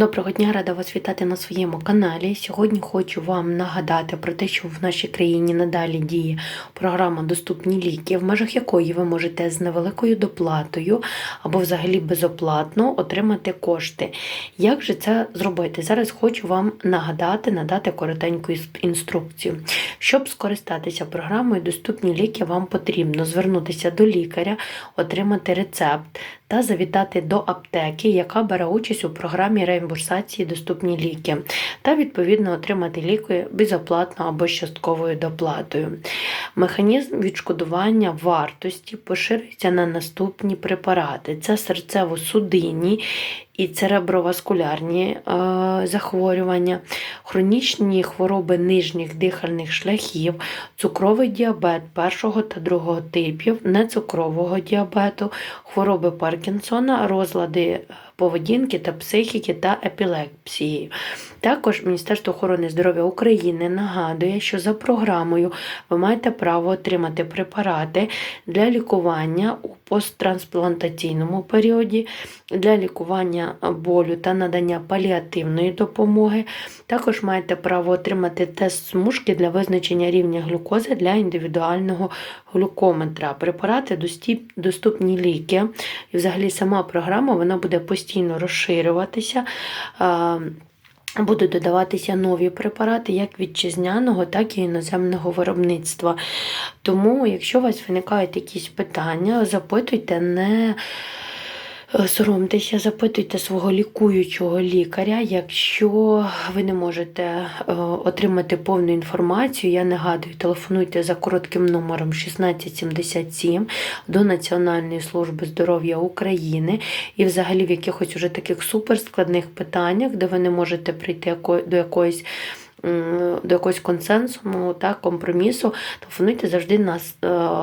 Доброго дня, рада вас вітати на своєму каналі. Сьогодні хочу вам нагадати про те, що в нашій країні надалі діє програма Доступні ліки, в межах якої ви можете з невеликою доплатою або взагалі безоплатно отримати кошти. Як же це зробити? Зараз хочу вам нагадати, надати коротеньку інструкцію. Щоб скористатися програмою Доступні ліки, вам потрібно звернутися до лікаря, отримати рецепт та завітати до аптеки, яка бере участь у програмі реімбурсації Доступні ліки, та відповідно отримати ліки безоплатно або з частковою доплатою. Механізм відшкодування вартості поширюється на наступні препарати: це серцево-судинні і цереброваскулярні е, захворювання, хронічні хвороби нижніх дихальних шляхів, цукровий діабет першого та другого типів, нецукрового діабету, хвороби Паркінсона, розлади е, поведінки та психіки та епілепсії. Також Міністерство охорони здоров'я України нагадує, що за програмою ви маєте право отримати препарати для лікування у посттрансплантаційному періоді, для лікування болю та надання паліативної допомоги. Також маєте право отримати тест смужки для визначення рівня глюкози для індивідуального глюкометра. Препарати доступні ліки. І взагалі сама програма вона буде постійно розширюватися. Будуть додаватися нові препарати як вітчизняного, так і іноземного виробництва. Тому, якщо у вас виникають якісь питання, запитуйте, не соромтеся, запитуйте свого лікуючого лікаря. Якщо ви не можете е, отримати повну інформацію, я нагадую, телефонуйте за коротким номером 1677 до Національної служби здоров'я України і взагалі в якихось уже таких суперскладних питаннях, де ви не можете прийти до якоїсь. До якогось консенсуму та компромісу, телефонуйте завжди на е,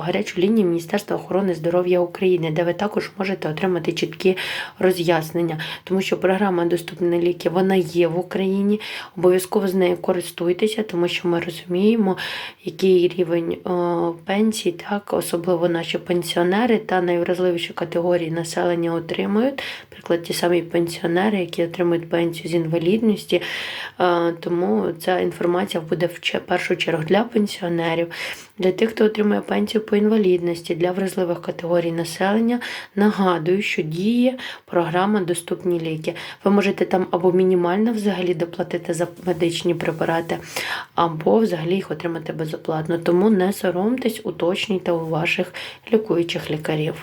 гарячу лінію Міністерства охорони здоров'я України, де ви також можете отримати чіткі роз'яснення, тому що програма Доступні ліки вона є в Україні. Обов'язково з нею користуйтеся, тому що ми розуміємо, який рівень е, пенсій, так особливо наші пенсіонери та найвразливіші категорії населення отримують. Наприклад, ті самі пенсіонери, які отримують пенсію з інвалідності. Е, Тому ця інформація буде в першу чергу для пенсіонерів, для тих, хто отримує пенсію по інвалідності, для вразливих категорій населення. Нагадую, що діє програма Доступні ліки. Ви можете там або мінімально взагалі доплатити за медичні препарати, або взагалі їх отримати безоплатно. Тому не соромтесь, уточнюйте у ваших лікуючих лікарів.